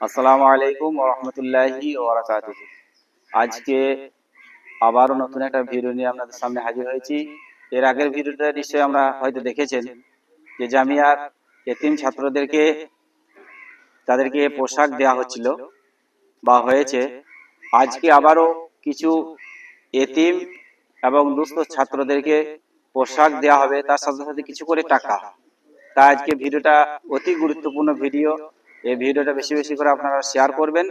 আসসালামু আলাইকুম রহমতুল্লাহি আজকে নতুন একটা ভিডিও নিয়ে আপনাদের সামনে হাজির হয়েছি। এর আগের ভিডিওটা নিশ্চয়ই আমরা হয়তো দেখেছেন যে জামিয়ার এতিম ছাত্রদেরকে, তাদেরকে পোশাক দেওয়া হচ্ছিল বা হয়েছে। আজকে আবারও কিছু এতিম এবং দুস্থ ছাত্রদেরকে পোশাক দেওয়া হবে, তার সাথে সাথে কিছু করে টাকা। তাই আজকে ভিডিওটা অতি গুরুত্বপূর্ণ ভিডিও। এই ভিডিওটা বেশি বেশি করে আপনারা শেয়ার করবেন,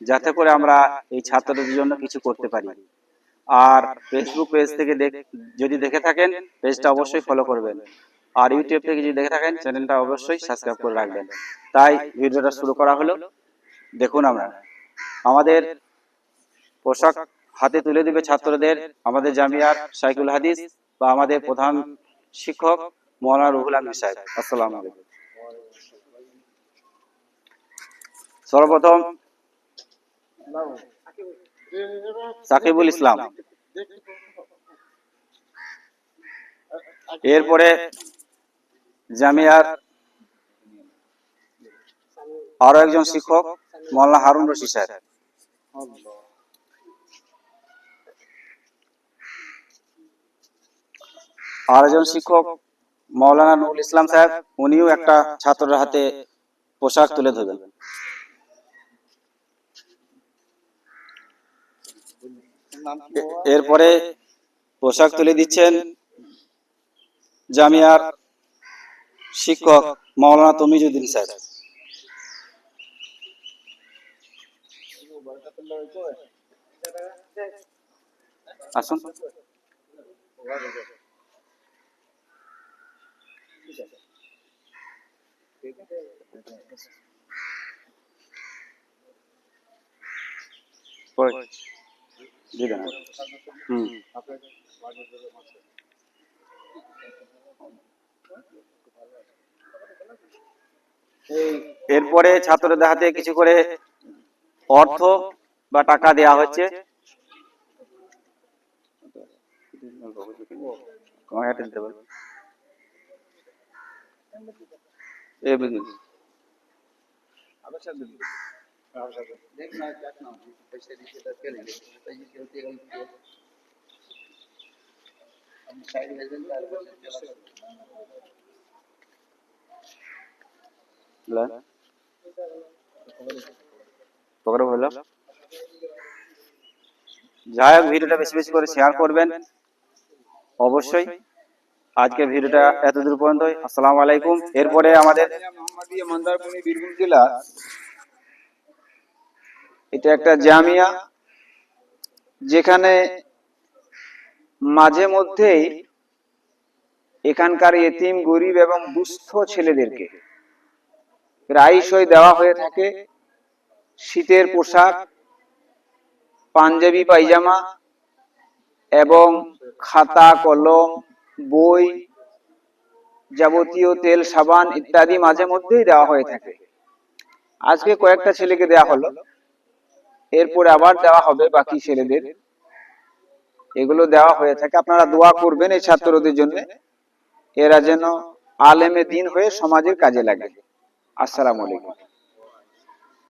যাতে করে আমরা এই ছাত্রদের জন্য কিছু করতে পারি। আর ফেসবুক পেজ থেকে যদি দেখে থাকেন পেজটা অবশ্যই ফলো করবেন। আর ইউটিউব থেকে যদি দেখে থাকেন চ্যানেলটা অবশ্যই সাবস্ক্রাইব করে রাখবেন। তাই ভিডিওটা শুরু করা হলো। দেখুন আমরা। আমাদের পোশাক হাতে তুলে দিবে ছাত্রদের আমাদের জামিয়ার সাইকুল হাদিস বা আমাদের প্রধান শিক্ষক মৌলানা রুহুল আমিন সাহেব। আসসালামু আলাইকুম। সর্বপ্রথম সাকিবুল ইসলাম। এরপরে জামিয়ার আরও একজন শিক্ষক মোল্লা হারুন রশিদ সাহেব আর একজন শিক্ষক, মৌলানা নুরুল ইসলাম সাহেব উনিও একটা ছাত্রের হাতে পোশাক তুলে ধরবেন। এরপরে পোশাক তুলে দিচ্ছেন জামিয়ার শিক্ষক মৌলানা তমিজুদ্দিন সাহেব আসুন। পরে। হুম। এরপরে ছাত্রদের হাতে কিছু করে অর্থ বা টাকা দেয়া হচ্ছে? যাই হোক, ভিডিওটা বেশি বেশি করে শেয়ার করবেন। অবশ্যই আজকের ভিডিওটা এতদূর পর্যন্ত আসসালামু আলাইকুম। এরপরে আমাদের বীরভূম জেলা এটা একটা জামিয়া, যেখানে মাঝে মধ্যেই এখানকার এতিম, গরিব এবং দুস্থ ছেলেদেরকে প্রায়শই দেওয়া হয়ে থাকে। শীতের পোশাক, পাঞ্জাবি, পায়জামা এবং খাতা, কলম, বই যাবতীয় তেল, সাবান ইত্যাদি মাঝে মধ্যেই দেওয়া হয়ে থাকে। আজকে কয়েকটা ছেলেকে দেওয়া হলো। এরপরে আবার দেওয়া হবে বাকি ছেলেদের। এগুলো দেওয়া হয়ে থাকে। আপনারা দোয়া করবেন এই ছাত্রদের জন্য। এরা যেন আলেমে দিন হয়ে সমাজের কাজে লাগে। আসসালামু আলাইকুম।